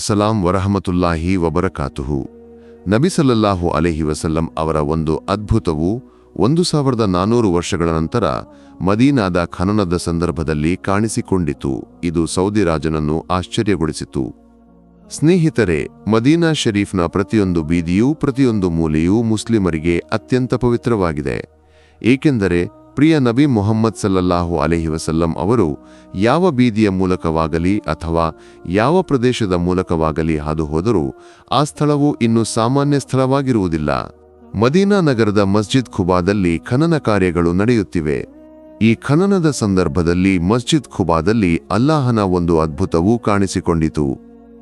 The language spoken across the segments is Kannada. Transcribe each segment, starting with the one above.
ಸಲಾಂ ವರಹಮತುಲ್ಲಾಹಿ ವಬರಕಾತುಹು. ನಬಿ ಸಲ್ಲಲ್ಲಾಹು ಅಲೆಹಿ ವಸಲ್ಲಂ ಅವರ ಒಂದು ಅದ್ಭುತವು ಒಂದು ಸಾವಿರದ ನಾನೂರು ವರ್ಷಗಳ ನಂತರ ಮದೀನಾದ ಖನನದ ಸಂದರ್ಭದಲ್ಲಿ ಕಾಣಿಸಿಕೊಂಡಿತು. ಇದು ಸೌದಿ ರಾಜನನ್ನು ಆಶ್ಚರ್ಯಗೊಳಿಸಿತು. ಸ್ನೇಹಿತರೆ, ಮದೀನಾ ಶರೀಫ್ನ ಪ್ರತಿಯೊಂದು ಬೀದಿಯೂ ಪ್ರತಿಯೊಂದು ಮೂಲೆಯೂ ಮುಸ್ಲಿಮರಿಗೆ ಅತ್ಯಂತ ಪವಿತ್ರವಾಗಿದೆ. ಏಕೆಂದರೆ ಪ್ರಿಯ ನಬಿ ಮೊಹಮ್ಮದ್ ಸಲ್ಲಲ್ಲಾಹು ಅಲೆಹಿ ವಸಲ್ಲಂ ಅವರು ಯಾವ ಬೀದಿಯ ಮೂಲಕವಾಗಲಿ ಅಥವಾ ಯಾವ ಪ್ರದೇಶದ ಮೂಲಕವಾಗಲಿ ಹಾದು ಹೋದರೂ ಆ ಸ್ಥಳವು ಇನ್ನು ಸಾಮಾನ್ಯ ಸ್ಥಳವಾಗಿರುವುದಿಲ್ಲ. ಮದೀನಾ ನಗರದ ಮಸ್ಜಿದ್ ಖುಬಾದಲ್ಲಿ ಖನನ ಕಾರ್ಯಗಳು ನಡೆಯುತ್ತಿವೆ. ಈ ಖನನದ ಸಂದರ್ಭದಲ್ಲಿ ಮಸ್ಜಿದ್ ಖುಬಾದಲ್ಲಿ ಅಲ್ಲಾಹನ ಒಂದು ಅದ್ಭುತವೂ ಕಾಣಿಸಿಕೊಂಡಿತು.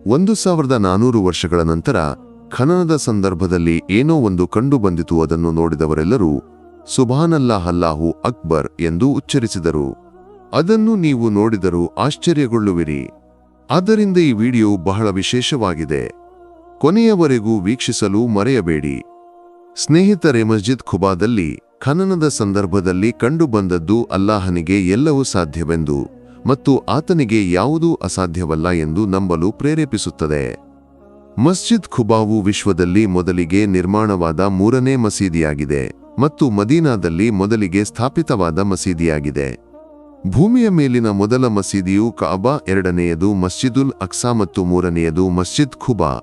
ಒಂದು ಸಾವಿರದ ನಾನೂರು ವರ್ಷಗಳ ನಂತರ ಖನನದ ಸಂದರ್ಭದಲ್ಲಿ ಏನೋ ಒಂದು ಕಂಡುಬಂದಿತು ಅದನ್ನು ನೋಡಿದವರೆಲ್ಲರೂ ಸುಭಾನಲ್ಲಾಹಲ್ಲಾಹು ಅಕ್ಬರ್ ಎಂದು ಉಚ್ಚರಿಸಿದರು. ಅದನ್ನು ನೀವು ನೋಡಿದರೂ ಆಶ್ಚರ್ಯಗೊಳ್ಳುವಿರಿ. ಆದ್ದರಿಂದ ಈ ವಿಡಿಯೋ ಬಹಳ ವಿಶೇಷವಾಗಿದೆ. ಕೊನೆಯವರೆಗೂ ವೀಕ್ಷಿಸಲು ಮರೆಯಬೇಡಿ. ಸ್ನೇಹಿತರೆ, ಮಸ್ಜಿದ್ ಖುಬಾದಲ್ಲಿ, ಖನನದ ಸಂದರ್ಭದಲ್ಲಿ ಕಂಡುಬಂದದ್ದು ಅಲ್ಲಾಹನಿಗೆ ಎಲ್ಲವೂ ಸಾಧ್ಯವೆಂದು ಮತ್ತು ಆತನಿಗೆ ಯಾವುದೂ ಅಸಾಧ್ಯವಲ್ಲ ಎಂದು ನಂಬಲು ಪ್ರೇರೇಪಿಸುತ್ತದೆ. ಮಸ್ಜಿದ್ ಖುಬಾವು ವಿಶ್ವದಲ್ಲಿ ಮೊದಲಿಗೆ ನಿರ್ಮಾಣವಾದ ಮೂರನೇ ಮಸೀದಿಯಾಗಿದೆ. ಮತ್ತು ಮದೀನಾದಲ್ಲಿ ಮೊದಲಿಗೆ ಸ್ಥಾಪಿತವಾದ ಮಸೀದಿಯಾಗಿದೆ. ಭೂಮಿಯ ಮೇಲಿನ ಮೊದಲ ಮಸೀದಿಯು ಕಾಬಾ, ಎರಡನೆಯದು ಮಸ್ಜಿದುಲ್ ಅಕ್ಸಾ ಮತ್ತು ಮೂರನೆಯದು ಮಸ್ಜಿದ್ ಖುಬಾ.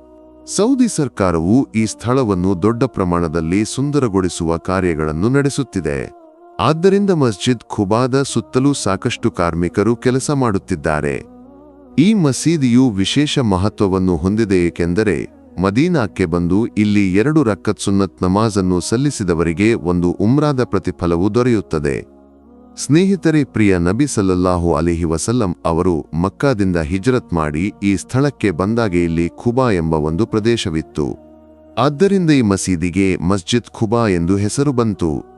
ಸೌದಿ ಸರ್ಕಾರವು ಈ ಸ್ಥಳವನ್ನು ದೊಡ್ಡ ಪ್ರಮಾಣದಲ್ಲಿ ಸುಂದರಗೊಳಿಸುವ ಕಾರ್ಯಗಳನ್ನು ನಡೆಸುತ್ತಿದೆ. ಆದ್ದರಿಂದ ಮಸ್ಜಿದ್ ಖುಬಾದ ಸುತ್ತಲೂ ಸಾಕಷ್ಟು ಕಾರ್ಮಿಕರು ಕೆಲಸ ಮಾಡುತ್ತಿದ್ದಾರೆ. ಈ ಮಸೀದಿಯು ವಿಶೇಷ ಮಹತ್ವವನ್ನು ಹೊಂದಿದೆ ಏಕೆಂದರೆ ಮದೀನಾಕ್ಕೆ ಬಂದು ಇಲ್ಲಿ ಎರಡು ರಕ್ಕತ್ ಸುನ್ನತ್ ನಮಾಜನ್ನು ಸಲ್ಲಿಸಿದವರಿಗೆ ಒಂದು ಉಮ್ರಾದ ಪ್ರತಿಫಲವು ದೊರೆಯುತ್ತದೆ. ಸ್ನೇಹಿತರೆ, ಪ್ರಿಯ ನಬಿ ಸಲ್ಲಲ್ಲಾಹು ಅಲಿಹಿ ವಸಲ್ಲಂ ಅವರು ಮಕ್ಕಾದಿಂದ ಹಿಜ್ರತ್ ಮಾಡಿ ಈ ಸ್ಥಳಕ್ಕೆ ಬಂದಾಗ ಇಲ್ಲಿ ಖುಬಾ ಎಂಬ ಒಂದು ಪ್ರದೇಶವಿತ್ತು. ಆದ್ದರಿಂದ ಈ ಮಸೀದಿಗೆ ಮಸ್ಜಿದ್ ಖುಬಾ ಎಂದು ಹೆಸರು ಬಂತು.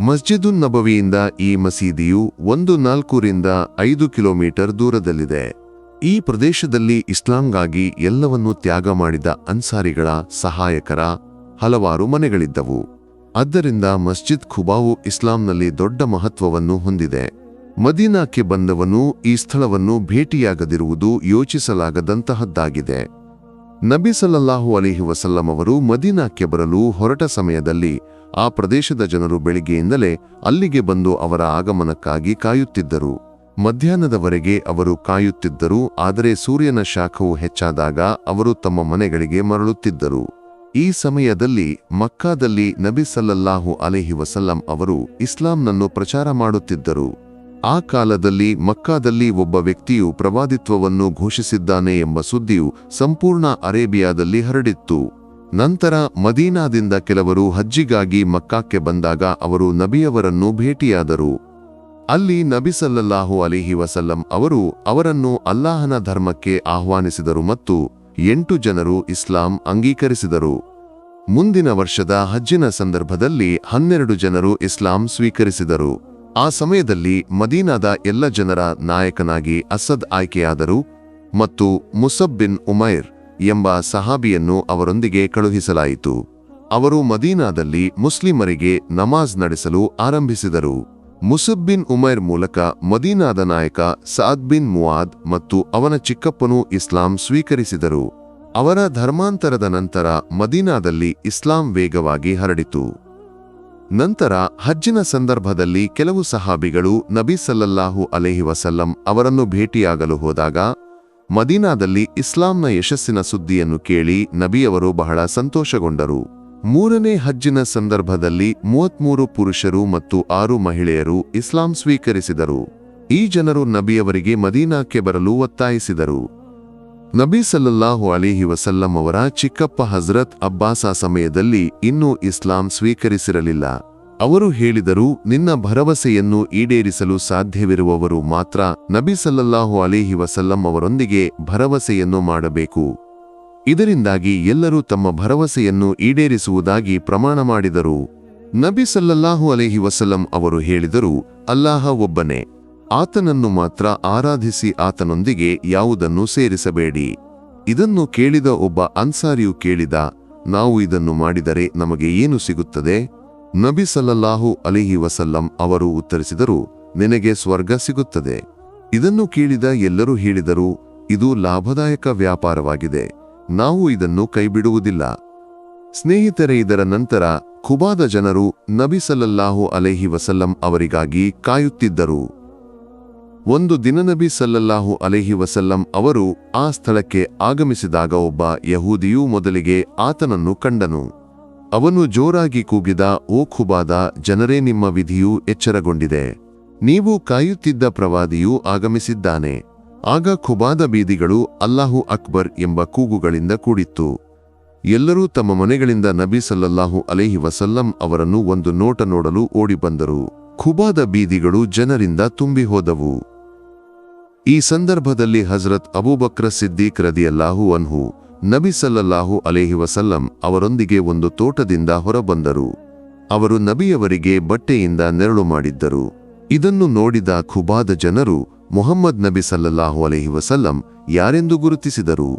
ಮಸ್ಜಿದುನ್ ನಬವಿಯಿಂದ ಈ ಮಸೀದಿಯು ಒಂದು ನಾಲ್ಕೂರಿಂದ ಐದು ಕಿಲೋಮೀಟರ್ ದೂರದಲ್ಲಿದೆ. ಈ ಪ್ರದೇಶದಲ್ಲಿ ಇಸ್ಲಾಂಗಾಗಿ ಎಲ್ಲವನ್ನೂ ತ್ಯಾಗ ಮಾಡಿದ ಅನ್ಸಾರಿಗಳ ಸಹಾಯಕರ ಹಲವಾರು ಮನೆಗಳಿದ್ದವು. ಆದ್ದರಿಂದ ಮಸ್ಜಿದ್ ಖುಬಾವು ಇಸ್ಲಾಂನಲ್ಲಿ ದೊಡ್ಡ ಮಹತ್ವವನ್ನು ಹೊಂದಿದೆ. ಮದೀನಾಕ್ಕೆ ಬಂದವನು ಈ ಸ್ಥಳವನ್ನು ಭೇಟಿಯಾಗದಿರುವುದು ಯೋಚಿಸಲಾಗದಂತಹದ್ದಾಗಿದೆ. ನಬಿ ಸಲ್ಲಲ್ಲಾಹು ಅಲಿಹಿ ವಸಲ್ಲಂ ಅವರು ಮದೀನಾಕ್ಕೆ ಬರಲು ಹೊರಟ ಸಮಯದಲ್ಲಿ ಆ ಪ್ರದೇಶದ ಜನರು ಬೆಳಿಗ್ಗೆಯಿಂದಲೇ ಅಲ್ಲಿಗೆ ಬಂದು ಅವರ ಆಗಮನಕ್ಕಾಗಿ ಕಾಯುತ್ತಿದ್ದರು. ಮಧ್ಯಾಹ್ನದವರೆಗೆ ಅವರು ಕಾಯುತ್ತಿದ್ದರು, ಆದರೆ ಸೂರ್ಯನ ಶಾಖವು ಹೆಚ್ಚಾದಾಗ ಅವರು ತಮ್ಮ ಮನೆಗಳಿಗೆ ಮರಳುತ್ತಿದ್ದರು. ಈ ಸಮಯದಲ್ಲಿ ಮಕ್ಕಾದಲ್ಲಿ ನಬಿ ಸಲ್ಲಲ್ಲಾಹು ಅಲೆಹಿ ವಸಲ್ಲಂ ಅವರು ಇಸ್ಲಾಂನನ್ನು ಪ್ರಚಾರ ಮಾಡುತ್ತಿದ್ದರು. ಆ ಕಾಲದಲ್ಲಿ ಮಕ್ಕಾದಲ್ಲಿ ಒಬ್ಬ ವ್ಯಕ್ತಿಯು ಪ್ರವಾದಿತ್ವವನ್ನು ಘೋಷಿಸಿದ್ದಾನೆ ಎಂಬ ಸುದ್ದಿಯು ಸಂಪೂರ್ಣ ಅರೇಬಿಯಾದಲ್ಲಿ ಹರಡಿತ್ತು. ನಂತರ ಮದೀನಾದಿಂದ ಕೆಲವರು ಹಜ್ಜಿಗಾಗಿ ಮಕ್ಕಾಕ್ಕೆ ಬಂದಾಗ ಅವರು ನಬಿಯವರನ್ನು ಭೇಟಿಯಾದರು. ಅಲ್ಲಿ ನಬಿ ಸಲ್ಲಲ್ಲಾಹು ಅಲಿಹಿ ವಸಲ್ಲಂ ಅವರು ಅವರನ್ನು ಅಲ್ಲಾಹನ ಧರ್ಮಕ್ಕೆ ಆಹ್ವಾನಿಸಿದರು ಮತ್ತು ಎಂಟು ಜನರು ಇಸ್ಲಾಂ ಅಂಗೀಕರಿಸಿದರು. ಮುಂದಿನ ವರ್ಷದ ಹಜ್ಜಿನ ಸಂದರ್ಭದಲ್ಲಿ ಹನ್ನೆರಡು ಜನರು ಇಸ್ಲಾಂ ಸ್ವೀಕರಿಸಿದರು. ಆ ಸಮಯದಲ್ಲಿ ಮದೀನಾದ ಎಲ್ಲ ಜನರ ನಾಯಕನಾಗಿ ಅಸದ್ ಆಯ್ಕೆಯಾದರು ಮತ್ತು ಮುಸಬ್ ಬಿನ್ ಉಮೈರ್ ಎಂಬ ಸಹಾಬಿಯನ್ನು ಅವರೊಂದಿಗೆ ಕಳುಹಿಸಲಾಯಿತು. ಅವರು ಮದೀನಾದಲ್ಲಿ ಮುಸ್ಲಿಮರಿಗೆ ನಮಾಜ್ ನಡೆಸಲು ಆರಂಭಿಸಿದರು. ಮುಸಬ್ ಬಿನ್ ಉಮೈರ್ ಮೂಲಕ ಮದೀನಾದ ನಾಯಕ ಸಾದ್ ಬಿನ್ ಮುವಾದ್ ಮತ್ತು ಅವನ ಚಿಕ್ಕಪ್ಪನೂ ಇಸ್ಲಾಂ ಸ್ವೀಕರಿಸಿದರು. ಅವರ ಧರ್ಮಾಂತರದ ನಂತರ ಮದೀನಾದಲ್ಲಿ ಇಸ್ಲಾಂ ವೇಗವಾಗಿ ಹರಡಿತು. ನಂತರ ಹಜ್ಜಿನ ಸಂದರ್ಭದಲ್ಲಿ ಕೆಲವು ಸಹಾಬಿಗಳು ನಬಿ ಸಲ್ಲಲ್ಲಾಹು ಅಲೆಹಿ ವಸಲ್ಲಂ ಅವರನ್ನು ಭೇಟಿಯಾಗಲು ಹೋದಾಗ ಮದೀನಾದಲ್ಲಿ ಇಸ್ಲಾಂನ ಯಶಸ್ಸಿನ ಸುದ್ದಿಯನ್ನು ಕೇಳಿ ನಬಿಯವರು ಬಹಳ ಸಂತೋಷಗೊಂಡರು. ಮೂರನೇ ಹಜ್ಜಿನ ಸಂದರ್ಭದಲ್ಲಿ ಮೂವತ್ಮೂರು ಪುರುಷರು ಮತ್ತು ಆರು ಮಹಿಳೆಯರು ಇಸ್ಲಾಂ ಸ್ವೀಕರಿಸಿದರು. ಈ ಜನರು ನಬಿಯವರಿಗೆ ಮದೀನಾಕ್ಕೆ ಬರಲು ಒತ್ತಾಯಿಸಿದರು. ನಬಿ ಸಲ್ಲಲ್ಲಾಹು ಅಲಿಹಿ ವಸಲ್ಲಂ ಅವರ ಚಿಕ್ಕಪ್ಪ ಹಜ್ರತ್ ಅಬ್ಬಾಸ ಸಮಯದಲ್ಲಿ ಇನ್ನೂ ಇಸ್ಲಾಂ ಸ್ವೀಕರಿಸಿರಲಿಲ್ಲ. ಅವರು ಹೇಳಿದರು, ನಿನ್ನ ಭರವಸೆಯನ್ನು ಈಡೇರಿಸಲು ಸಾಧ್ಯವಿರುವವರು ಮಾತ್ರ ನಬಿ ಸಲ್ಲಲ್ಲಾಹು ಅಲಿಹಿ ವಸಲ್ಲಂ ಅವರೊಂದಿಗೆ ಭರವಸೆಯನ್ನು ಮಾಡಬೇಕು. ಇದರಿಂದಾಗಿ ಎಲ್ಲರೂ ತಮ್ಮ ಭರವಸೆಯನ್ನು ಈಡೇರಿಸುವುದಾಗಿ ಪ್ರಮಾಣ ಮಾಡಿದರು. ನಬಿ ಸಲ್ಲಲ್ಲಾಹು ಅಲೇಹಿ ವಸಲಂ ಅವರು ಹೇಳಿದರು, ಅಲ್ಲಾಹ ಒಬ್ಬನೇ. ಆತನನ್ನು ಮಾತ್ರ ಆರಾಧಿಸಿ ಆತನೊಂದಿಗೆ ಯಾವುದನ್ನು ಸೇರಿಸಬೇಡಿ. ಇದನ್ನು ಕೇಳಿದ ಒಬ್ಬ ಅನ್ಸಾರಿಯು ಕೇಳಿದ, ನಾವು ಇದನ್ನು ಮಾಡಿದರೆ ನಮಗೆ ಏನು ಸಿಗುತ್ತದೆ? ನಬಿ ಸಲ್ಲಲ್ಲಾಹು ಅಲಿಹಿ ವಸಲ್ಲಂ ಅವರು ಉತ್ತರಿಸಿದರು, ನಿನಗೆ ಸ್ವರ್ಗ ಸಿಗುತ್ತದೆ. ಇದನ್ನು ಕೇಳಿದ ಎಲ್ಲರೂ ಹೇಳಿದರು, ಇದು ಲಾಭದಾಯಕ ವ್ಯಾಪಾರವಾಗಿದೆ. ನಾವು ಇದನ್ನು ಕೈಬಿಡುವುದಿಲ್ಲ. ಸ್ನೇಹಿತರೆ, ಇದರ ನಂತರ ಖುಬಾದ ಜನರು ನಬಿ ಸಲ್ಲಲ್ಲಾಹು ಅಲೈಹಿ ವಸಲ್ಲಂ ಅವರಿಗಾಗಿ ಕಾಯುತ್ತಿದ್ದರು. ಒಂದು ದಿನ ನಬಿ ಸಲ್ಲಲ್ಲಾಹು ಅಲೈಹಿ ವಸಲ್ಲಂ ಅವರು ಆ ಸ್ಥಳಕ್ಕೆ ಆಗಮಿಸಿದಾಗ ಒಬ್ಬ ಯಹೂದಿಯು ಮೊದಲಿಗೆ ಆತನನ್ನು ಕಂಡನು. ಅವನು ಜೋರಾಗಿ ಕೂಗಿದ, ಓ ಖುಬಾದ ಜನರೇ, ನಿಮ್ಮ ವಿಧಿಯು ಎಚ್ಚರಗೊಂಡಿದೆ. ನೀವು ಕಾಯುತ್ತಿದ್ದ ಪ್ರವಾದಿಯು ಆಗಮಿಸಿದ್ದಾನೆ. ಆಗ ಖುಬಾದ ಬೀದಿಗಳು ಅಲ್ಲಾಹು ಅಕ್ಬರ್ ಎಂಬ ಕೂಗುಗಳಿಂದ ಕೂಡಿತ್ತು. ಎಲ್ಲರೂ ತಮ್ಮ ಮನೆಗಳಿಂದ ನಬಿ ಸಲ್ಲಲ್ಲಾಹು ಅಲೇಹಿ ವಸಲ್ಲಂ ಅವರನ್ನು ಒಂದು ನೋಟ ನೋಡಲು ಓಡಿಬಂದರು ಖುಬಾದ ಬೀದಿಗಳು ಜನರಿಂದ ತುಂಬಿ ಹೋದವು. ಈ ಸಂದರ್ಭದಲ್ಲಿ ಹಜರತ್ ಅಬೂಬಕ್ರ ಸಿದ್ದೀಕ್ ರದಿಯಲ್ಲಾಹು ಅನ್ಹು, ನಬಿ ಸಲ್ಲಲ್ಲಾಹು ಅಲೇಹಿ ವಸಲ್ಲಂ ಅವರೊಂದಿಗೆ ಒಂದು ತೋಟದಿಂದ ಹೊರಬಂದರು. ಅವರು ನಬಿಯವರಿಗೆ ಬಟ್ಟೆಯಿಂದ ನೆರಳು ಮಾಡಿದ್ದರು. ಇದನ್ನು ನೋಡಿದ ಖುಬಾದ ಜನರು ಮುಹಮ್ಮದ್ ನಬಿ ಸಲ್ಲಲ್ಲಾಹು ಅಲಹಿ ವಸಲ್ಲಂ ಯಾರೆಂದು ಗುರುತಿಸಿದರು?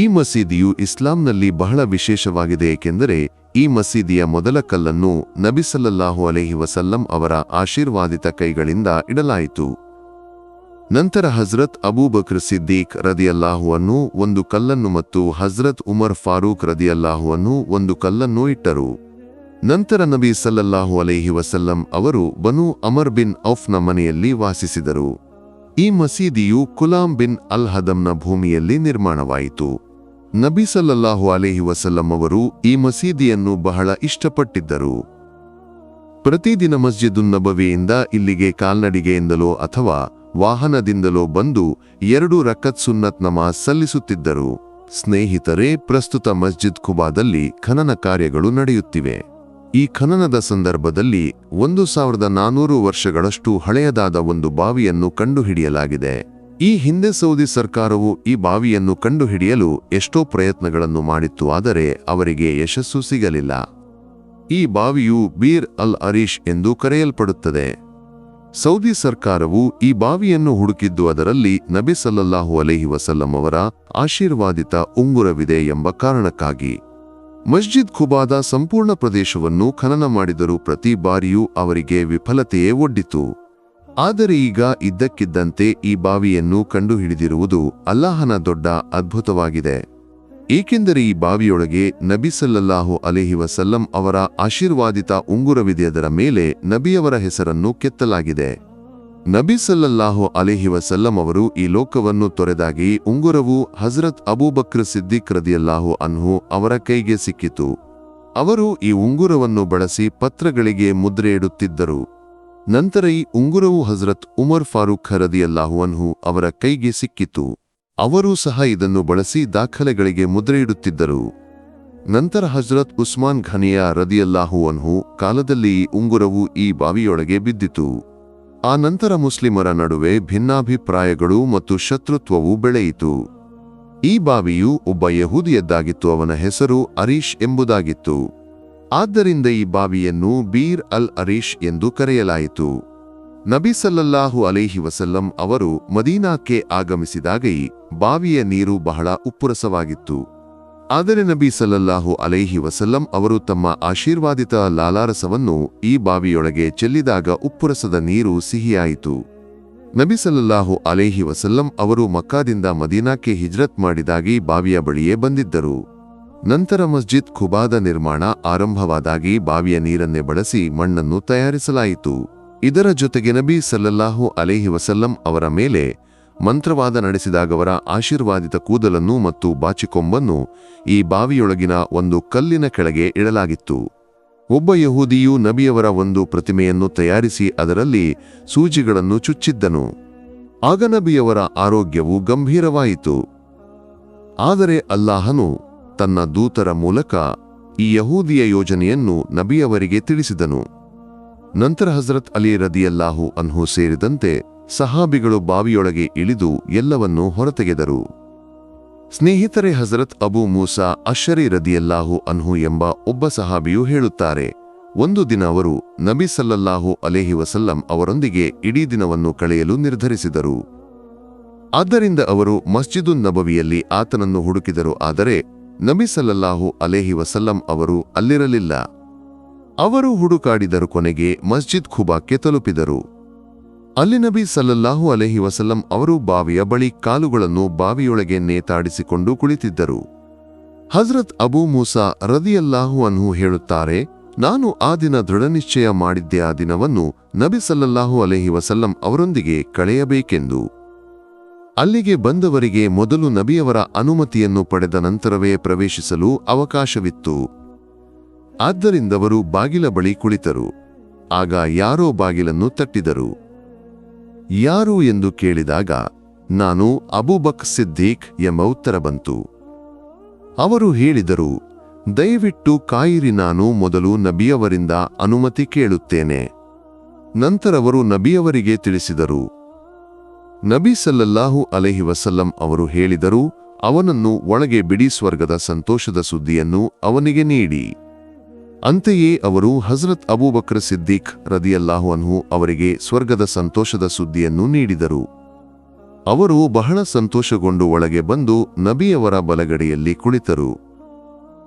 ಈ ಮಸೀದಿಯು ಇಸ್ಲಾಂನಲ್ಲಿ ಬಹಳ ವಿಶೇಷವಾಗಿದೆ, ಏಕೆಂದರೆ ಈ ಮಸೀದಿಯ ಮೊದಲ ಕಲ್ಲನ್ನು ನಬಿ ಸಲ್ಲಲ್ಲಾಹು ಅಲೇಹಿ ವಸಲ್ಲಂ ಅವರ ಆಶೀರ್ವಾದಿತ ಕೈಗಳಿಂದ ಇಡಲಾಯಿತು. ನಂತರ ಹಜ್ರತ್ ಅಬೂಬಕ್ರ್ ಸಿದ್ದೀಕ್ ರದಿಯಲ್ಲಾಹುವನ್ನು ಒಂದು ಕಲ್ಲನ್ನು ಮತ್ತು ಹಜ್ರತ್ ಉಮರ್ ಫಾರೂಕ್ ರದಿಯಲ್ಲಾಹುವನ್ನು ಒಂದು ಕಲ್ಲನ್ನು ಇಟ್ಟರು. ನಂತರ ನಬಿ ಸಲ್ಲಲ್ಲಾಹು ಅಲೈಹಿ ವಸಲ್ಲಂ ಅವರು ಬನು ಅಮರ್ ಬಿನ್ ಔಫ್ನ ಮನೆಯಲ್ಲಿ ವಾಸಿಸಿದರು. ಈ ಮಸೀದಿಯು ಕುಲಾಂ ಬಿನ್ ಅಲ್ ಹದಂನ ಭೂಮಿಯಲ್ಲಿ ನಿರ್ಮಾಣವಾಯಿತು. ನಬಿ ಸಲ್ಲಲ್ಲಾಹು ಅಲೈಹಿ ವಸಲ್ಲಂ ಅವರು ಈ ಮಸೀದಿಯನ್ನು ಬಹಳ ಇಷ್ಟಪಟ್ಟಿದ್ದರು. ಪ್ರತಿದಿನ ನಬವಿಯಿಂದ ಇಲ್ಲಿಗೆ ಕಾಲ್ನಡಿಗೆಯಿಂದಲೋ ಅಥವಾ ವಾಹನದಿಂದಲೋ ಬಂದು ಎರಡು ರಕತ್ ಸುನ್ನತ್ ನಮಾಜ್ ಸಲ್ಲಿಸುತ್ತಿದ್ದರು. ಸ್ನೇಹಿತರೇ, ಪ್ರಸ್ತುತ ಮಸ್ಜಿದ್ ಖುಬಾದಲ್ಲಿ ಖನನ ಕಾರ್ಯಗಳು ನಡೆಯುತ್ತಿವೆ. ಈ ಖನನದ ಸಂದರ್ಭದಲ್ಲಿ ಒಂದು ಸಾವಿರದ ನಾನೂರು ವರ್ಷಗಳಷ್ಟು ಹಳೆಯದಾದ ಒಂದು ಬಾವಿಯನ್ನು ಕಂಡುಹಿಡಿಯಲಾಗಿದೆ. ಈ ಹಿಂದೆ ಸೌದಿ ಸರ್ಕಾರವು ಈ ಬಾವಿಯನ್ನು ಕಂಡುಹಿಡಿಯಲು ಎಷ್ಟೋ ಪ್ರಯತ್ನಗಳನ್ನು ಮಾಡಿತ್ತು, ಆದರೆ ಅವರಿಗೆ ಯಶಸ್ಸು ಸಿಗಲಿಲ್ಲ. ಈ ಬಾವಿಯು ಬೀರ್ ಅಲ್ ಅರೀಶ್ ಎಂದು ಕರೆಯಲ್ಪಡುತ್ತದೆ. ಸೌದಿ ಸರ್ಕಾರವು ಈ ಬಾವಿಯನ್ನು ಹುಡುಕಿದ್ದು ಅದರಲ್ಲಿ ನಬಿ ಸಲ್ಲಲ್ಲಾಹು ಅಲೈಹಿ ವಸಲ್ಲಂ ಅವರ ಆಶೀರ್ವಾದಿತ ಉಂಗುರವಿದೆ ಎಂಬ ಕಾರಣಕ್ಕಾಗಿ. ಮಸ್ಜಿದ್ ಖುಬಾದ ಸಂಪೂರ್ಣ ಪ್ರದೇಶವನ್ನು ಖನನ ಮಾಡಿದರೂ ಪ್ರತಿ ಬಾರಿಯೂ ಅವರಿಗೆ ವಿಫಲತೆಯೇ ಒಡ್ಡಿತು. ಆದರೆ ಈಗ ಇದ್ದಕ್ಕಿದ್ದಂತೆ ಈ ಬಾವಿಯನ್ನು ಕಂಡುಹಿಡಿದಿರುವುದು ಅಲ್ಲಾಹನ ದೊಡ್ಡ ಅದ್ಭುತವಾಗಿದೆ. ಏಕೆಂದರೆ ಈ ಬಾವಿಯೊಳಗೆ ನಬಿ ಸಲ್ಲಲ್ಲಾಹು ಅಲೆಹಿ ವಸಲ್ಲಂ ಅವರ ಆಶೀರ್ವಾದಿತ ಉಂಗುರವಿದೆಯದರ ಮೇಲೆ ನಬಿಯವರ ಹೆಸರನ್ನು ಕೆತ್ತಲಾಗಿದೆ. ನಬಿ ಸಲ್ಲಲ್ಲಾಹು ಅಲೆಹಿ ವಸಲ್ಲಂ ಅವರು ಈ ಲೋಕವನ್ನು ತೊರೆದಾಗಿ ಉಂಗುರವು ಹಜರತ್ ಅಬೂಬಕ್ರ ಸಿದ್ದಿಕ್ ರದಿಯಲ್ಲಾಹು ಅನ್ಹು ಅವರ ಕೈಗೆ ಸಿಕ್ಕಿತು. ಅವರು ಈ ಉಂಗುರವನ್ನು ಬಳಸಿ ಪತ್ರಗಳಿಗೆ ಮುದ್ರೆ ಇಡುತ್ತಿದ್ದರು. ನಂತರ ಈ ಉಂಗುರವು ಹಜರತ್ ಉಮರ್ ಫಾರೂಖ್ ರದಿಯಲ್ಲಾಹು ಅನ್ಹು ಅವರ ಕೈಗೆ ಸಿಕ್ಕಿತು. ಅವರೂ ಸಹ ಇದನ್ನು ಬಳಸಿ ದಾಖಲೆಗಳಿಗೆ ಮುದ್ರೆ ಇಡುತ್ತಿದ್ದರು. ನಂತರ ಹಜರತ್ ಉಸ್ಮಾನ್ ಘನಿಯಾ ರದಿಯಲ್ಲಾಹು ಅನ್ಹು ಕಾಲದಲ್ಲಿ ಈ ಉಂಗುರವು ಈ ಬಾವಿಯೊಳಗೆ ಬಿದ್ದಿತು. ಆ ನಂತರ ಮುಸ್ಲಿಮರ ನಡುವೆ ಭಿನ್ನಾಭಿಪ್ರಾಯಗಳು ಮತ್ತು ಶತ್ರುತ್ವವು ಬೆಳೆಯಿತು. ಈ ಬಾವಿಯು ಒಬ್ಬ ಯಹೂದಿಯದ್ದಾಗಿತ್ತು, ಅವನ ಹೆಸರು ಅರೀಶ್ ಎಂಬುದಾಗಿತ್ತು. ಆದ್ದರಿಂದ ಈ ಬಾವಿಯನ್ನು ಬೀರ್ ಅಲ್ ಅರೀಶ್ ಎಂದು ಕರೆಯಲಾಯಿತು. ನಬಿ ಸಲ್ಲಲ್ಲಾಹು ಅಲೈಹಿ ವಸಲ್ಲಂ ಅವರು ಮದೀನಾಕ್ಕೆ ಆಗಮಿಸಿದಾಗ ಈ ಬಾವಿಯ ನೀರು ಬಹಳ ಉಪ್ಪುರಸವಾಗಿತ್ತು. ಆದರೆ ನಬಿ ಸಲ್ಲಲ್ಲಾಹು ಅಲೈಹಿ ವಸಲ್ಲಂ ಅವರು ತಮ್ಮ ಆಶೀರ್ವಾದಿತ ಲಾಲಾರಸವನ್ನು ಈ ಬಾವಿಯೊಳಗೆ ಚೆಲ್ಲಿದಾಗ ಉಪ್ಪುರಸದ ನೀರು ಸಿಹಿಯಾಯಿತು. ನಬಿ ಸಲ್ಲಲ್ಲಾಹು ಅಲೈಹಿ ವಸಲ್ಲಂ ಅವರು ಮಕ್ಕಾದಿಂದ ಮದೀನಾಕ್ಕೆ ಹಿಜ್ರತ್ ಮಾಡಿದಾಗಿ ಬಾವಿಯ ಬಳಿಯೇ ಬಂದಿದ್ದರು. ನಂತರ ಮಸ್ಜಿದ್ ಖುಬಾದ ನಿರ್ಮಾಣ ಆರಂಭವಾದಾಗಿ ಬಾವಿಯ ನೀರನ್ನೇ ಬಳಸಿ ಮಣ್ಣನ್ನು ತಯಾರಿಸಲಾಯಿತು. ಇದರ ಜೊತೆಗೆ ನಬಿ ಸಲ್ಲಲ್ಲಾಹು ಅಲೈಹಿ ವಸಲ್ಲಂ ಅವರ ಮೇಲೆ ಮಂತ್ರವಾದ ನಡೆಸಿದಾಗವರ ಆಶೀರ್ವಾದಿತ ಕೂದಲನ್ನು ಮತ್ತು ಬಾಚಿಕೊಂಬನ್ನು ಈ ಬಾವಿಯೊಳಗಿನ ಒಂದು ಕಲ್ಲಿನ ಕೆಳಗೆ ಇಡಲಾಗಿತ್ತು. ಒಬ್ಬ ಯಹೂದಿಯು ನಬಿಯವರ ಒಂದು ಪ್ರತಿಮೆಯನ್ನು ತಯಾರಿಸಿ ಅದರಲ್ಲಿ ಸೂಜಿಗಳನ್ನು ಚುಚ್ಚಿದ್ದನು. ಆಗ ನಬಿಯವರ ಆರೋಗ್ಯವು ಗಂಭೀರವಾಯಿತು. ಆದರೆ ಅಲ್ಲಾಹನು ತನ್ನ ದೂತರ ಮೂಲಕ ಈ ಯಹೂದಿಯ ಯೋಜನೆಯನ್ನು ನಬಿಯವರಿಗೆ ತಿಳಿಸಿದನು. ನಂತರ ಹಜರತ್ ಅಲಿ ರದಿಯಲ್ಲಾಹು ಅನ್ಹು ಸೇರಿದಂತೆ ಸಹಾಬಿಗಳು ಬಾವಿಯೊಳಗೆ ಇಳಿದು ಎಲ್ಲವನ್ನೂ ಹೊರತೆಗೆದರು. ಸ್ನೇಹಿತರೆ, ಹಜರತ್ ಅಬು ಮೂಸಾ ಅಶರಿ ರದಿಯಲ್ಲಾಹು ಅನ್ಹು ಎಂಬ ಒಬ್ಬ ಸಹಾಬಿಯು ಹೇಳುತ್ತಾರೆ, ಒಂದು ದಿನ ಅವರು ನಬಿ ಸಲ್ಲಲ್ಲಾಹು ಅಲೇಹಿ ವಸಲ್ಲಂ ಅವರೊಂದಿಗೆ ಇಡೀ ದಿನವನ್ನು ಕಳೆಯಲು ನಿರ್ಧರಿಸಿದರು. ಆದ್ದರಿಂದ ಅವರು ಮಸ್ಜಿದುನ್ ನಬವಿಯಲ್ಲಿ ಆತನನ್ನು ಹುಡುಕಿದರು, ಆದರೆ ನಬಿ ಸಲ್ಲಲ್ಲಾಹು ಅಲೇಹಿ ವಸಲ್ಲಂ ಅವರು ಅಲ್ಲಿರಲಿಲ್ಲ. ಅವರು ಹುಡುಕಾಡಿದರು, ಕೊನೆಗೆ ಮಸ್ಜಿದ್ ಖುಬಾಕ್ಕೆ ತಲುಪಿದರು. ಅಲ್ಲಿ ನಬಿ ಸಲ್ಲಲ್ಲಾಹು ಅಲೆಹಿ ವಸಲ್ಲಂ ಅವರು ಬಾವಿಯ ಬಳಿ ಕಾಲುಗಳನ್ನು ಬಾವಿಯೊಳಗೆ ನೇತಾಡಿಸಿಕೊಂಡು ಕುಳಿತಿದ್ದರು. ಹಜ್ರತ್ ಅಬೂ ಮೂಸಾ ರದಿಯಲ್ಲಾಹು ಅನ್ಹು ಹೇಳುತ್ತಾರೆ, ನಾನು ಆ ದಿನ ದೃಢನಿಶ್ಚಯ ಮಾಡಿದ್ದೆ ಆ ದಿನವನ್ನು ನಬಿ ಸಲ್ಲಲ್ಲಾಹು ಅಲೆಹಿ ವಸಲ್ಲಂ ಅವರೊಂದಿಗೆ ಕಳೆಯಬೇಕೆಂದು. ಅಲ್ಲಿಗೆ ಬಂದವರಿಗೆ ಮೊದಲು ನಬಿಯವರ ಅನುಮತಿಯನ್ನು ಪಡೆದ ನಂತರವೇ ಪ್ರವೇಶಿಸಲು ಅವಕಾಶವಿತ್ತು. ಆದ್ದರಿಂದವರು ಬಾಗಿಲ ಬಳಿ ಕುಳಿತರು. ಆಗ ಯಾರೋ ಬಾಗಿಲನ್ನು ತಟ್ಟಿದರು. ಯಾರು ಎಂದು ಕೇಳಿದಾಗ, ನಾನು ಅಬುಬಕ್ ಸಿದ್ದೀಕ್ ಎಂಬ ಉತ್ತರ ಬಂತು. ಅವರು ಹೇಳಿದರು, ದಯವಿಟ್ಟು ಕಾಯಿರಿ ನಾನು ಮೊದಲು ನಬಿಯವರಿಂದ ಅನುಮತಿ ಕೇಳುತ್ತೇನೆ. ನಂತರವರು ನಬಿಯವರಿಗೆ ತಿಳಿಸಿದರು. ನಬಿ ಸಲ್ಲಲ್ಲಾಹು ಅಲೆಹಿ ವಸಲ್ಲಂ ಅವರು ಹೇಳಿದರು, ಅವನನ್ನು ಒಳಗೆ ಬಿಡಿ ಸ್ವರ್ಗದ ಸಂತೋಷದ ಸುದ್ದಿಯನ್ನು ಅವನಿಗೆ ನೀಡಿ. ಅಂತೆಯೇ ಅವರು ಹಜರತ್ ಅಬೂಬಕ್ರ ಸಿದ್ದೀಕ್ ರದಿಯಲ್ಲಾಹು ಅನ್ಹು ಅವರಿಗೆ ಸ್ವರ್ಗದ ಸಂತೋಷದ ಸುದ್ದಿಯನ್ನು ನೀಡಿದರು. ಅವರು ಬಹಳ ಸಂತೋಷಗೊಂಡು ಒಳಗೆ ಬಂದು ನಬಿಯವರ ಬಲಗಡೆಯಲ್ಲಿ ಕುಳಿತರು.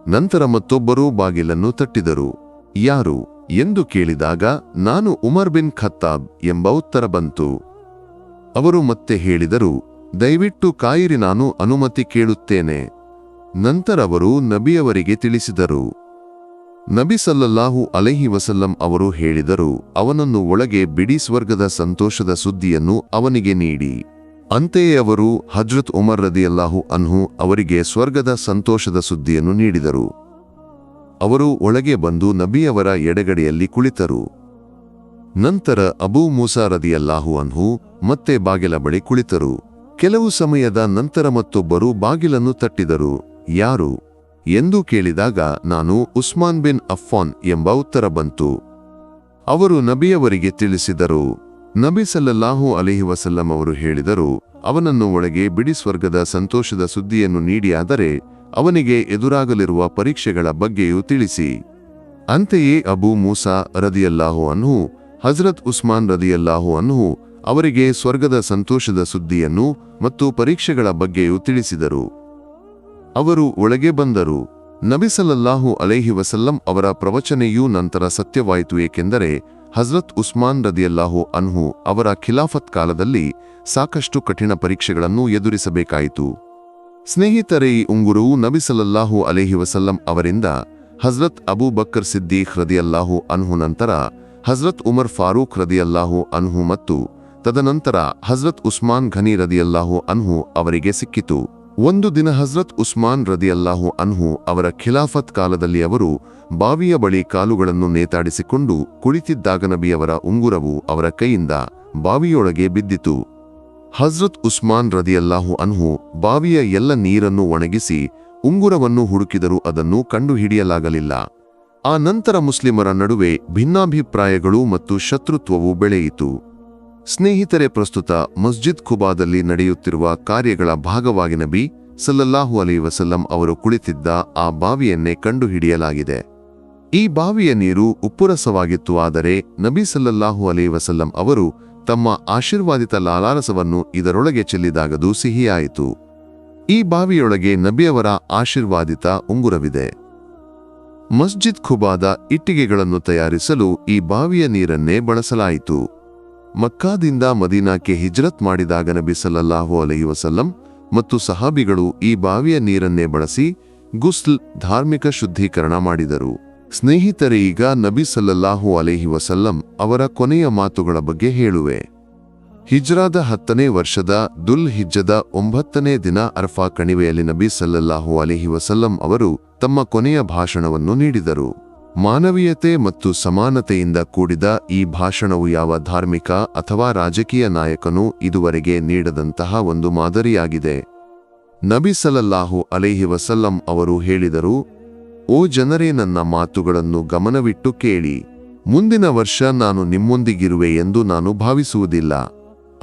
ನಂತರ ಮತ್ತೊಬ್ಬರೂ ಬಾಗಿಲನ್ನು ತಟ್ಟಿದರು. ಯಾರು? ಎಂದು ಕೇಳಿದಾಗ, ನಾನು ಉಮರ್ ಬಿನ್ ಖತ್ತಾಬ್ ಎಂಬ ಉತ್ತರ ಬಂತು. ಅವರು ಮತ್ತೆ ಹೇಳಿದರು, ದಯವಿಟ್ಟು ಕಾಯಿರಿ, ನಾನು ಅನುಮತಿ ಕೇಳುತ್ತೇನೆ. ನಂತರ ಅವರು ನಬಿಯವರಿಗೆ ತಿಳಿಸಿದರು. ನಬಿ ಸಲ್ಲಲ್ಲಾಹು ಅಲೈಹಿ ವಸಲ್ಲಂ ಅವರು ಹೇಳಿದರು, ಅವನನ್ನು ಒಳಗೆ ಬಿಡಿ ಸ್ವರ್ಗದ ಸಂತೋಷದ ಸುದ್ದಿಯನ್ನು ಅವನಿಗೆ ನೀಡಿ. ಅಂತೆಯೇ ಅವರು ಹಜ್ರತ್ ಉಮರ್ ರದಿಯಲ್ಲಾಹು ಅನ್ಹು ಅವರಿಗೆ ಸ್ವರ್ಗದ ಸಂತೋಷದ ಸುದ್ದಿಯನ್ನು ನೀಡಿದರು. ಅವರು ಒಳಗೆ ಬಂದು ನಬಿಯವರ ಎಡಗಡೆಯಲ್ಲಿ ಕುಳಿತರು. ನಂತರ ಅಬೂ ಮೂಸಾ ರದಿಯಲ್ಲಾಹು ಅನ್ಹು ಮತ್ತೆ ಬಾಗಿಲ ಬಳಿ ಕುಳಿತರು. ಕೆಲವು ಸಮಯದ ನಂತರ ಮತ್ತೊಬ್ಬರು ಬಾಗಿಲನ್ನು ತಟ್ಟಿದರು. ಯಾರು? ಎಂದು ಕೇಳಿದಾಗ ನಾನು ಉಸ್ಮಾನ್ ಬಿನ್ ಅಫ್ಫಾನ್ ಎಂಬ ಉತ್ತರ ಬಂತು. ಅವರು ನಬಿಯವರಿಗೆ ತಿಳಿಸಿದರು. ನಬಿ ಸಲ್ಲಲ್ಲಾಹು ಅಲಿಹಿ ವಸಲ್ಲಂ ಅವರು ಹೇಳಿದರು, ಅವನನ್ನು ಒಳಗೆ ಬಿಡಿ ಸ್ವರ್ಗದ ಸಂತೋಷದ ಸುದ್ದಿಯನ್ನು ನೀಡಿಯಾದರೆ ಅವನಿಗೆ ಎದುರಾಗಲಿರುವ ಪರೀಕ್ಷೆಗಳ ಬಗ್ಗೆಯೂ ತಿಳಿಸಿ. ಅಂತೆಯೇ ಅಬೂ ಮೂಸಾ ರದಿಯಲ್ಲಾಹು ಅನ್ಹು, ಹಜರತ್ ಉಸ್ಮಾನ್ ರದಿಯಲ್ಲಾಹು ಅನ್ಹು ಅವರಿಗೆ ಸ್ವರ್ಗದ ಸಂತೋಷದ ಸುದ್ದಿಯನ್ನು ಮತ್ತು ಪರೀಕ್ಷೆಗಳ ಬಗ್ಗೆಯೂ ತಿಳಿಸಿದರು. ಅವರು ಒಳಗೆ ಬಂದರು. ನಬಿಸಲಲ್ಲಾಹು ಅಲೈಹಿ ವಸಲ್ಲಂ ಅವರ ಪ್ರವಚನೆಯೂ ನಂತರ ಸತ್ಯವಾಯಿತು, ಏಕೆಂದರೆ ಹಜರತ್ ಉಸ್ಮಾನ್ ರದಿಯಲ್ಲಾಹು ಅನ್ಹು ಅವರ ಖಿಲಾಫತ್ ಕಾಲದಲ್ಲಿ ಸಾಕಷ್ಟು ಕಠಿಣ ಪರೀಕ್ಷೆಗಳನ್ನು ಎದುರಿಸಬೇಕಾಯಿತು. ಸ್ನೇಹಿತರೆ, ಈ ಉಂಗುರವು ನಬಿಸಲಲ್ಲಾಹು ಅಲೇಹಿ ವಸಲ್ಲಂ ಅವರಿಂದ ಹಜರತ್ ಅಬೂ ಬಕ್ಕರ್ ಸಿದ್ದೀಖ್ ರದಿಯಲ್ಲಾಹು ಅನ್ಹು ನಂತರ ಹಜರತ್ ಉಮರ್ ಫಾರೂಕ್ ರದಿಯಲ್ಲಾಹು ಅನ್ಹು ಮತ್ತು ತದನಂತರ ಹಜರತ್ ಉಸ್ಮಾನ್ ಘನಿ ರದಿಯಲ್ಲಾಹು ಅನ್ಹು ಅವರಿಗೆ ಸಿಕ್ಕಿತು. ಒಂದು ದಿನ ಹಜರತ್ ಉಸ್ಮಾನ್ ರದಿಯಲ್ಲಾಹು ಅನ್ಹು ಅವರ ಖಿಲಾಫತ್ ಕಾಲದಲ್ಲಿ ಅವರು ಬಾವಿಯ ಬಳಿ ಕಾಲುಗಳನ್ನು ನೇತಾಡಿಸಿಕೊಂಡು ಕುಳಿತಿದ್ದಾಗ ನಬಿಯವರ ಉಂಗುರವು ಅವರ ಕೈಯಿಂದ ಬಾವಿಯೊಳಗೆ ಬಿದ್ದಿತು. ಹಜ್ರತ್ ಉಸ್ಮಾನ್ ರದಿಯಲ್ಲಾಹು ಅನ್ಹು ಬಾವಿಯ ಎಲ್ಲ ನೀರನ್ನು ಒಣಗಿಸಿ ಉಂಗುರವನ್ನು ಹುಡುಕಿದರೂ ಅದನ್ನು ಕಂಡುಹಿಡಿಯಲಾಗಲಿಲ್ಲ. ಆ ನಂತರ ಮುಸ್ಲಿಮರ ನಡುವೆ ಭಿನ್ನಾಭಿಪ್ರಾಯಗಳು ಮತ್ತು ಶತ್ರುತ್ವವು ಬೆಳೆಯಿತು. ಸ್ನೇಹಿತರೆ, ಪ್ರಸ್ತುತ ಮಸ್ಜಿದ್ ಖುಬಾದಲ್ಲಿ ನಡೆಯುತ್ತಿರುವ ಕಾರ್ಯಗಳ ಭಾಗವಾಗಿ ನಬಿ ಸಲ್ಲಲ್ಲಾಹು ಅಲಿ ವಸಲ್ಲಂ ಅವರು ಕುಳಿತಿದ್ದ ಆ ಬಾವಿಯನ್ನೇ ಕಂಡುಹಿಡಿಯಲಾಗಿದೆ. ಈ ಬಾವಿಯ ನೀರು ಉಪ್ಪುರಸವಾಗಿತ್ತು, ಆದರೆ ನಬಿ ಸಲ್ಲಲ್ಲಾಹು ಅಲಿ ವಸಲ್ಲಂ ಅವರು ತಮ್ಮ ಆಶೀರ್ವಾದಿತ ಲಾಲಾರಸವನ್ನು ಇದರೊಳಗೆ ಚೆಲ್ಲಿದಾಗದು ಸಿಹಿಯಾಯಿತು. ಈ ಬಾವಿಯೊಳಗೆ ನಬಿಯವರ ಆಶೀರ್ವಾದಿತ ಉಂಗುರವಿದೆ. ಮಸ್ಜಿದ್ ಖುಬಾದ ಇಟ್ಟಿಗೆಗಳನ್ನು ತಯಾರಿಸಲು ಈ ಬಾವಿಯ ನೀರನ್ನೇ ಬಳಸಲಾಯಿತು. ಮಕ್ಕಾದಿಂದ ಮದೀನಾಕ್ಕೆ ಹಿಜ್ರತ್ ಮಾಡಿದಾಗ ನಬಿ ಸಲ್ಲಲ್ಲಾಹು ಅಲೈಹಿ ವಸಲ್ಲಂ ಮತ್ತು ಸಹಾಬಿಗಳು ಈ ಬಾವಿಯ ನೀರನ್ನೇ ಬಳಸಿ ಗುಸ್ಲ್ ಧಾರ್ಮಿಕ ಶುದ್ಧೀಕರಣ ಮಾಡಿದರು. ಸ್ನೇಹಿತರೆ, ಈಗ ನಬಿ ಸಲ್ಲಲ್ಲಾಹು ಅಲೈಹಿ ವಸಲ್ಲಂ ಅವರ ಕೊನೆಯ ಮಾತುಗಳ ಬಗ್ಗೆ ಹೇಳುವೆ. ಹಿಜ್ರಾದ ಹತ್ತನೇ ವರ್ಷದ ದುಲ್ ಹಿಜ್ಜದ ಒಂಬತ್ತನೇ ದಿನ ಅರ್ಫಾ ಕಣಿವೆಯಲ್ಲಿ ನಬಿ ಸಲ್ಲಲ್ಲಾಹು ಅಲಿಹಿ ವಸಲ್ಲಂ ಅವರು ತಮ್ಮ ಕೊನೆಯ ಭಾಷಣವನ್ನು ನೀಡಿದರು. ಮಾನವೀಯತೆ ಮತ್ತು ಸಮಾನತೆಯಿಂದ ಕೂಡಿದ ಈ ಭಾಷಣವು ಯಾವ ಧಾರ್ಮಿಕ ಅಥವಾ ರಾಜಕೀಯ ನಾಯಕನೂ ಇದುವರೆಗೆ ನೀಡದಂತಹ ಒಂದು ಮಾದರಿಯಾಗಿದೆ. ನಬಿ ಸಲಲ್ಲಾಹು ಅಲೈಹಿ ವಸಲ್ಲಂ ಅವರು ಹೇಳಿದರು, ಓ ಜನರೇ, ನನ್ನ ಮಾತುಗಳನ್ನು ಗಮನವಿಟ್ಟು ಕೇಳಿ. ಮುಂದಿನ ವರ್ಷ ನಾನು ನಿಮ್ಮೊಂದಿಗಿರುವೆ ಎಂದು ನಾನು ಭಾವಿಸುವುದಿಲ್ಲ.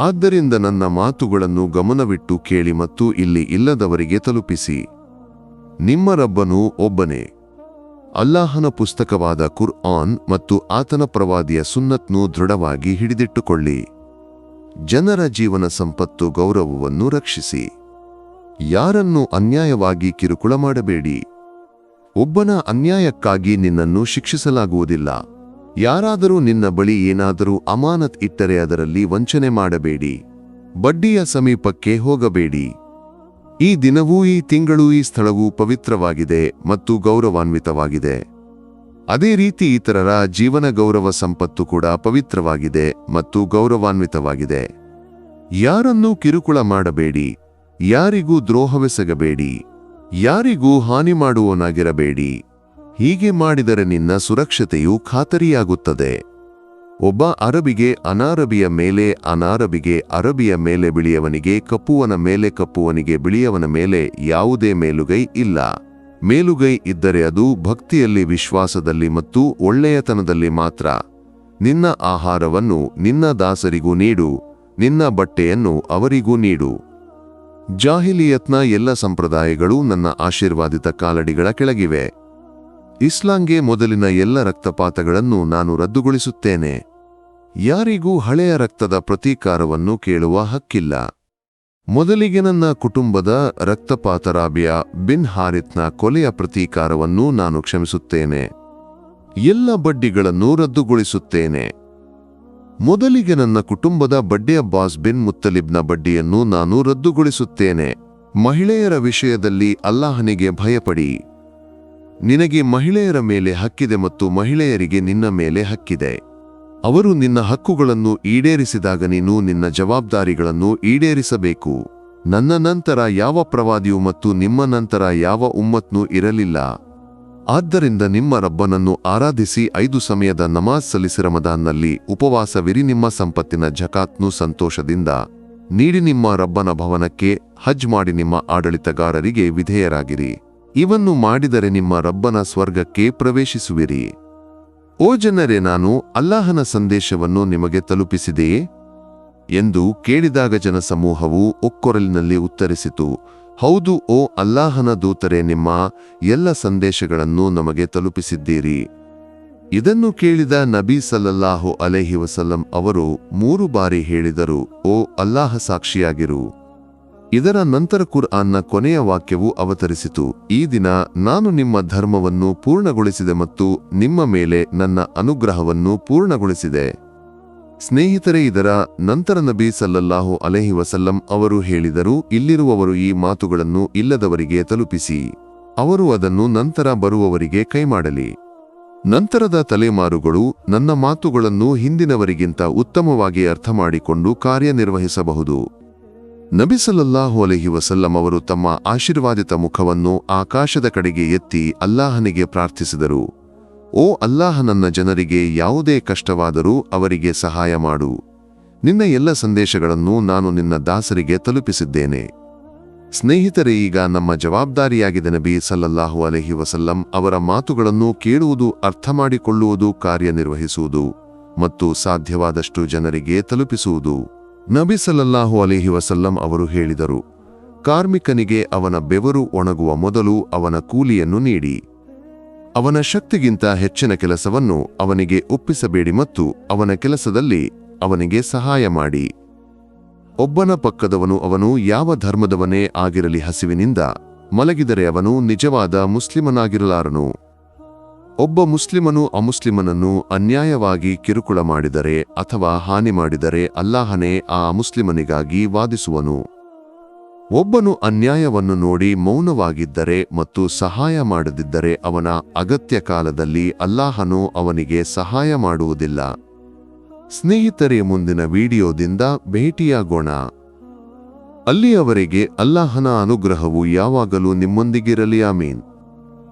ಆದ್ದರಿಂದ ನನ್ನ ಮಾತುಗಳನ್ನು ಗಮನವಿಟ್ಟು ಕೇಳಿ ಮತ್ತು ಇಲ್ಲಿ ಇಲ್ಲದವರಿಗೆ ತಲುಪಿಸಿ. ನಿಮ್ಮ ರಬ್ಬನು ಒಬ್ಬನೇ. ಅಲ್ಲಾಹನ ಪುಸ್ತಕವಾದ ಕುರ್ ಆನ್ ಮತ್ತು ಆತನ ಪ್ರವಾದಿಯ ಸುನ್ನತ್ನು ದೃಢವಾಗಿ ಹಿಡಿದಿಟ್ಟುಕೊಳ್ಳಿ. ಜನರ ಜೀವನ ಸಂಪತ್ತು ಗೌರವವನ್ನು ರಕ್ಷಿಸಿ. ಯಾರನ್ನು ಅನ್ಯಾಯವಾಗಿ ಕಿರುಕುಳ ಮಾಡಬೇಡಿ. ಒಬ್ಬನ ಅನ್ಯಾಯಕ್ಕಾಗಿ ನಿನ್ನನ್ನು ಶಿಕ್ಷಿಸಲಾಗುವುದಿಲ್ಲ. ಯಾರಾದರೂ ನಿನ್ನ ಬಳಿ ಏನಾದರೂ ಅಮಾನತ್ ಇಟ್ಟರೆ ಅದರಲ್ಲಿ ವಂಚನೆ ಮಾಡಬೇಡಿ. ಬಡ್ಡಿಯ ಸಮೀಪಕ್ಕೆ ಹೋಗಬೇಡಿ. ಈ ದಿನವೂ ಈ ತಿಂಗಳು ಈ ಸ್ಥಳವು ಪವಿತ್ರವಾಗಿದೆ ಮತ್ತು ಗೌರವಾನ್ವಿತವಾಗಿದೆ. ಅದೇ ರೀತಿ ಇತರರ ಜೀವನ ಗೌರವ ಸಂಪತ್ತು ಕೂಡ ಪವಿತ್ರವಾಗಿದೆ ಮತ್ತು ಗೌರವಾನ್ವಿತವಾಗಿದೆ. ಯಾರನ್ನೂ ಕಿರುಕುಳ ಮಾಡಬೇಡಿ, ಯಾರಿಗೂ ದ್ರೋಹವೆಸಗಬೇಡಿ, ಯಾರಿಗೂ ಹಾನಿ ಮಾಡುವವನಾಗಿರಬೇಡಿ. ಹೀಗೆ ಮಾಡಿದರೆ ನಿನ್ನ ಸುರಕ್ಷತೆಯು ಖಾತರಿಯಾಗುತ್ತದೆ. ಒಬ್ಬ ಅರಬಿಗೆ ಅನಾರಬಿಯ ಮೇಲೆ ಅನಾರಬಿಗೆ ಅರಬಿಯ ಮೇಲೆ ಬಿಳಿಯವನಿಗೆ ಕಪ್ಪುವನ ಮೇಲೆ ಕಪ್ಪುವನಿಗೆ ಬಿಳಿಯವನ ಮೇಲೆ ಯಾವುದೇ ಮೇಲುಗೈ ಇಲ್ಲ. ಮೇಲುಗೈ ಇದ್ದರೆ ಅದು ಭಕ್ತಿಯಲ್ಲಿ ವಿಶ್ವಾಸದಲ್ಲಿ ಮತ್ತು ಒಳ್ಳೆಯತನದಲ್ಲಿ ಮಾತ್ರ. ನಿನ್ನ ಆಹಾರವನ್ನು ನಿನ್ನ ದಾಸರಿಗೂ ನೀಡು, ನಿನ್ನ ಬಟ್ಟೆಯನ್ನು ಅವರಿಗೂ ನೀಡು. ಜಾಹಿಲಿಯತ್ನ ಎಲ್ಲ ಸಂಪ್ರದಾಯಗಳು ನನ್ನ ಆಶೀರ್ವಾದಿತ ಕಾಲಡಿಗಳ ಕೆಳಗಿವೆ. ಇಸ್ಲಾಂಗೆ ಮೊದಲಿನ ಎಲ್ಲ ರಕ್ತಪಾತಗಳನ್ನು ನಾನು ರದ್ದುಗೊಳಿಸುತ್ತೇನೆ. ಯಾರಿಗೂ ಹಳೆಯ ರಕ್ತದ ಪ್ರತೀಕಾರವನ್ನು ಕೇಳುವ ಹಕ್ಕಿಲ್ಲ. ಮೊದಲಿಗೆ ನನ್ನ ಕುಟುಂಬದ ರಕ್ತಪಾತರಾಬಿಯ ಬಿನ್ ಹಾರಿತ್ನ ಕೊಲೆಯ ಪ್ರತೀಕಾರವನ್ನು ನಾನು ಕ್ಷಮಿಸುತ್ತೇನೆ. ಎಲ್ಲ ಬಡ್ಡಿಗಳನ್ನು ರದ್ದುಗೊಳಿಸುತ್ತೇನೆ. ಮೊದಲಿಗೆ ನನ್ನ ಕುಟುಂಬದ ಬಡ್ಡಿಯ ಬಾಸ್ ಬಿನ್ ಮುತ್ತಲಿಬ್ನ ಬಡ್ಡಿಯನ್ನು ನಾನು ರದ್ದುಗೊಳಿಸುತ್ತೇನೆ. ಮಹಿಳೆಯರ ವಿಷಯದಲ್ಲಿ ಅಲ್ಲಾಹನಿಗೆ ಭಯಪಡಿ. ನಿನಗೆ ಮಹಿಳೆಯರ ಮೇಲೆ ಹಕ್ಕಿದೆ ಮತ್ತು ಮಹಿಳೆಯರಿಗೆ ನಿನ್ನ ಮೇಲೆ ಹಕ್ಕಿದೆ. ಅವರು ನಿನ್ನ ಹಕ್ಕುಗಳನ್ನು ಈಡೇರಿಸಿದಾಗ ನೀನು ನಿನ್ನ ಜವಾಬ್ದಾರಿಗಳನ್ನು ಈಡೇರಿಸಬೇಕು. ನನ್ನ ನಂತರ ಯಾವ ಪ್ರವಾದಿಯೂ ಮತ್ತು ನಿಮ್ಮ ನಂತರ ಯಾವ ಉಮ್ಮತ್ನೂ ಇರಲಿಲ್ಲ. ಆದ್ದರಿಂದ ನಿಮ್ಮ ರಬ್ಬನನ್ನು ಆರಾಧಿಸಿ ಐದು ಸಮಯದ ನಮಾಜ್ ಸಲ್ಲಿಸಿ ರಮದಾನ್ನಲ್ಲಿ ಉಪವಾಸವಿರಿ. ನಿಮ್ಮ ಸಂಪತ್ತಿನ ಜಕಾತ್ನು ಸಂತೋಷದಿಂದ ನೀಡಿ. ನಿಮ್ಮ ರಬ್ಬನ ಭವನಕ್ಕೆ ಹಜ್ ಮಾಡಿ. ನಿಮ್ಮ ಆಡಳಿತಗಾರರಿಗೆ ವಿಧೇಯರಾಗಿರಿ. ಇವನ್ನು ಮಾಡಿದರೆ ನಿಮ್ಮ ರಬ್ಬನ ಸ್ವರ್ಗಕ್ಕೆ ಪ್ರವೇಶಿಸುವಿರಿ. ಓ ಜನರೇ, ನಾನು ಅಲ್ಲಾಹನ ಸಂದೇಶವನ್ನು ನಿಮಗೆ ತಲುಪಿಸಿದೆಯೇ? ಎಂದು ಕೇಳಿದಾಗ ಜನಸಮೂಹವು ಒಕ್ಕೊರಲಿನಲ್ಲಿ ಉತ್ತರಿಸಿತು, ಹೌದು ಓ ಅಲ್ಲಾಹನ ದೂತರೆ, ನಿಮ್ಮ ಎಲ್ಲ ಸಂದೇಶಗಳನ್ನು ನಮಗೆ ತಲುಪಿಸಿದ್ದೀರಿ. ಇದನ್ನು ಕೇಳಿದ ನಬಿ ಸಲ್ಲಲ್ಲಾಹು ಅಲೈಹಿ ವಸಲ್ಲಂ ಅವರು ಮೂರು ಬಾರಿ ಹೇಳಿದರು, ಓ ಅಲ್ಲಾಹ ಸಾಕ್ಷಿಯಾಗಿರು. ಇದರ ನಂತರ ಕುರ್ಆನ್ನ ಕೊನೆಯ ವಾಕ್ಯವು ಅವತರಿಸಿತು, ಈ ದಿನ ನಾನು ನಿಮ್ಮ ಧರ್ಮವನ್ನು ಪೂರ್ಣಗೊಳಿಸಿದೆ ಮತ್ತು ನಿಮ್ಮ ಮೇಲೆ ನನ್ನ ಅನುಗ್ರಹವನ್ನು ಪೂರ್ಣಗೊಳಿಸಿದೆ. ಸ್ನೇಹಿತರೆ, ಇದರ ನಂತರ ನಬಿ ಸಲ್ಲಲ್ಲಾಹು ಅಲೆಹಿ ವಸಲ್ಲಂ ಅವರು ಹೇಳಿದರು, ಇಲ್ಲಿರುವವರು ಈ ಮಾತುಗಳನ್ನು ಇಲ್ಲದವರಿಗೆ ತಲುಪಿಸಿ, ಅವರು ಅದನ್ನು ನಂತರ ಬರುವವರಿಗೆ ಕೈಮಾಡಲಿ. ನಂತರದ ತಲೆಮಾರುಗಳು ನನ್ನ ಮಾತುಗಳನ್ನು ಹಿಂದಿನವರಿಗಿಂತ ಉತ್ತಮವಾಗಿ ಅರ್ಥಮಾಡಿಕೊಂಡು ಕಾರ್ಯನಿರ್ವಹಿಸಬಹುದು. ನಬಿ ಸಲ್ಲಲ್ಲಾಹು ಅಲೈಹಿ ವಸಲ್ಲಂ ಅವರು ತಮ್ಮ ಆಶೀರ್ವಾದಿತ ಮುಖವನ್ನು ಆಕಾಶದ ಕಡೆಗೆ ಎತ್ತಿ ಅಲ್ಲಾಹನಿಗೆ ಪ್ರಾರ್ಥಿಸಿದರು. ಓ ಅಲ್ಲಾಹ ನನ್ನ ಜನರಿಗೆ ಯಾವುದೇ ಕಷ್ಟವಾದರೂ ಅವರಿಗೆ ಸಹಾಯ ಮಾಡು. ನಿನ್ನ ಎಲ್ಲ ಸಂದೇಶಗಳನ್ನು ನಾನು ನಿನ್ನ ದಾಸರಿಗೆ ತಲುಪಿಸಿದ್ದೇನೆ. ಸ್ನೇಹಿತರೇ, ಈಗ ನಮ್ಮ ಜವಾಬ್ದಾರಿಯಾಗಿದೆ ನಬಿ ಸಲ್ಲಲ್ಲಾಹು ಅಲಹಿ ವಸಲ್ಲಂ ಅವರ ಮಾತುಗಳನ್ನು ಕೇಳುವುದು ಅರ್ಥ ಮಾಡಿಕೊಳ್ಳುವುದು ಕಾರ್ಯನಿರ್ವಹಿಸುವುದು ಮತ್ತು ಸಾಧ್ಯವಾದಷ್ಟು ಜನರಿಗೆ ತಲುಪಿಸುವುದು. ನಬಿ ಸಲ್ಲಲ್ಲಾಹು ಅಲಿಹಿ ವಸಲ್ಲಂ ಅವರು ಹೇಳಿದರು, ಕಾರ್ಮಿಕನಿಗೆ ಅವನ ಬೆವರು ಒಣಗುವ ಮೊದಲು ಅವನ ಕೂಲಿಯನ್ನು ನೀಡಿ. ಅವನ ಶಕ್ತಿಗಿಂತ ಹೆಚ್ಚಿನ ಕೆಲಸವನ್ನು ಅವನಿಗೆ ಒಪ್ಪಿಸಬೇಡಿ ಮತ್ತು ಅವನ ಕೆಲಸದಲ್ಲಿ ಅವನಿಗೆ ಸಹಾಯ ಮಾಡಿ. ಒಬ್ಬನ ಪಕ್ಕದವನು ಅವನು ಯಾವ ಧರ್ಮದವನೇ ಆಗಿರಲಿ ಹಸಿವಿನಿಂದ ಮಲಗಿದರೆ ಅವನು ನಿಜವಾದ ಮುಸ್ಲಿಮನಾಗಿರಲಾರನು. ಒಬ್ಬ ಮುಸ್ಲಿಮನು ಅಮುಸ್ಲಿಮನನ್ನು ಅನ್ಯಾಯವಾಗಿ ಕಿರುಕುಳ ಮಾಡಿದರೆ ಅಥವಾ ಹಾನಿ ಮಾಡಿದರೆ ಅಲ್ಲಾಹನೇ ಆ ಅಮುಸ್ಲಿಮನಿಗಾಗಿ ವಾದಿಸುವನು. ಒಬ್ಬನು ಅನ್ಯಾಯವನ್ನು ನೋಡಿ ಮೌನವಾಗಿದ್ದರೆ ಮತ್ತು ಸಹಾಯ ಮಾಡದಿದ್ದರೆ ಅವನ ಅಗತ್ಯ ಕಾಲದಲ್ಲಿ ಅಲ್ಲಾಹನು ಅವನಿಗೆ ಸಹಾಯ ಮಾಡುವುದಿಲ್ಲ. ಸ್ನೇಹಿತರೇ, ಮುಂದಿನ ವಿಡಿಯೋದಿಂದ ಭೇಟಿಯಾಗೋಣ. ಅಲ್ಲಿಯವರೆಗೆ ಅಲ್ಲಾಹನ ಅನುಗ್ರಹವು ಯಾವಾಗಲೂ ನಿಮ್ಮೊಂದಿಗಿರಲಿ, ಆಮೀನ್.